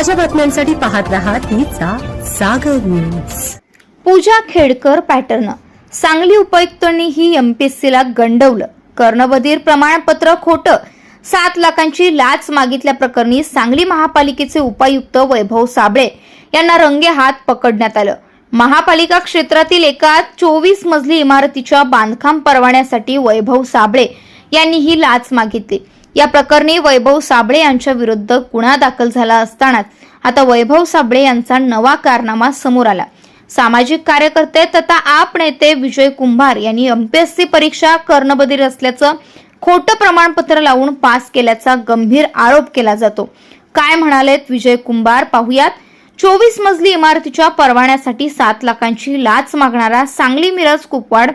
ताज्या बातम्यांसाठी पाहत रहा तीचा सागर न्यूज पूजा खेडकर पॅटर्न सांगली उपायुक्तांनी ही एमपीएससीला गंडवलं. कर्णबधीर प्रमाणपत्र खोटं. सात लाखांची लाच मागितल्याप्रकरणी सांगली महापालिकेचे उपायुक्त वैभव साबळे यांना रंगे हात पकडण्यात आलं. महापालिका क्षेत्रातील एका चोवीस मजली इमारतीच्या बांधकाम परवान्यासाठी वैभव साबळे यांनी ही लाच मागितली. या प्रकरणी वैभव साबळे यांच्या विरुद्ध गुन्हा दाखल झाला असतानाच आता वैभव साबळे यांचा नवा कारनामा समोर आला. सामाजिक कार्यकर्ते तथा आप नेते विजय कुंभार यांनी एमपीएससी परीक्षा कर्णबधीर असल्याचं खोटं प्रमाणपत्र लावून पास केल्याचा गंभीर आरोप केला जातो. काय म्हणालेत विजय कुंभार पाहुयात. चोवीस मजली इमारतीच्या परवान्यासाठी सात लाखांची लाच मागणारा सांगली मिरज कुपवाड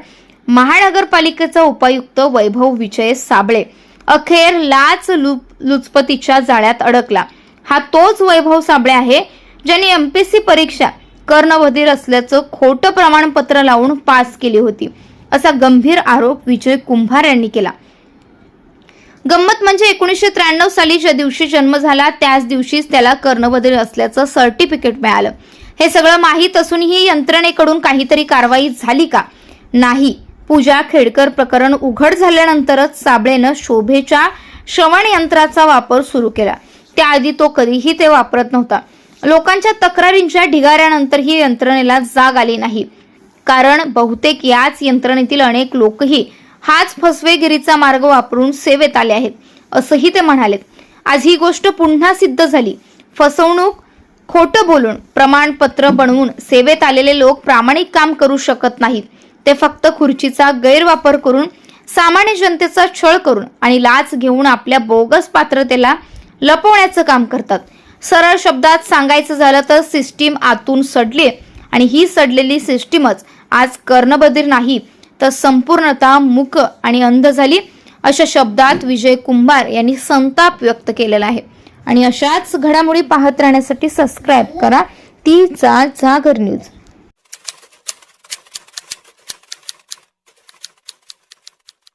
महानगरपालिकेचा उपायुक्त वैभव विजय साबळे अखेर लाच लुप- लुचपतीच्या जाळ्यात अडकला. हा तोच वैभव साबळे आहे ज्यांनी एमपीएससी परीक्षा कर्णबधीर असल्याचं खोटं प्रमाणपत्र लावून पास केली होती असा गंभीर आरोप विजय कुंभार यांनी केला. गंमत म्हणजे एकोणीसशे त्र्याण्णव साली ज्या दिवशी जन्म झाला त्याच दिवशीच त्याला कर्णबधीर असल्याचं सर्टिफिकेट मिळालं. हे सगळं माहीत असूनही यंत्रणेकडून काहीतरी कारवाई झाली का? नाही. पूजा खेडकर प्रकरण उघड झाल्यानंतरच साबळेनं शोभेच्या श्रवण यंत्राचा वापर सुरू केला. त्याआधी तो कधीही ते वापरत नव्हता. लोकांच्या तक्रारींच्या ढिगाऱ्यानंतरही यंत्रणेला जाग आली नाही. कारण बहुतेक याच यंत्रणेतील अनेक लोकही हाच फसवेगिरीचा मार्ग वापरून सेवेत आले आहेत असंही ते म्हणाले आज ही गोष्ट पुन्हा सिद्ध झाली. फसवणूक खोटं बोलून प्रमाणपत्र बनवून सेवेत आलेले लोक प्रामाणिक काम करू शकत नाहीत. ते फक्त खुर्चीचा गैरवापर करून सामान्य जनतेचा छळ करून आणि लाच घेऊन आपल्या बोगस पात्रतेला लपवण्याचं काम करतात. सरळ शब्दात सांगायचं झालं तर सिस्टीम आतून सडली आणि ही सडलेली सिस्टीमच आज कर्णबधीर नाही तर संपूर्णतः मुक आणि अंध झाली अशा शब्दात विजय कुंभार यांनी संताप व्यक्त केलेला आहे. आणि अशाच घडामोडी पाहत राहण्यासाठी सबस्क्राईब करा. ती जागर न्यूज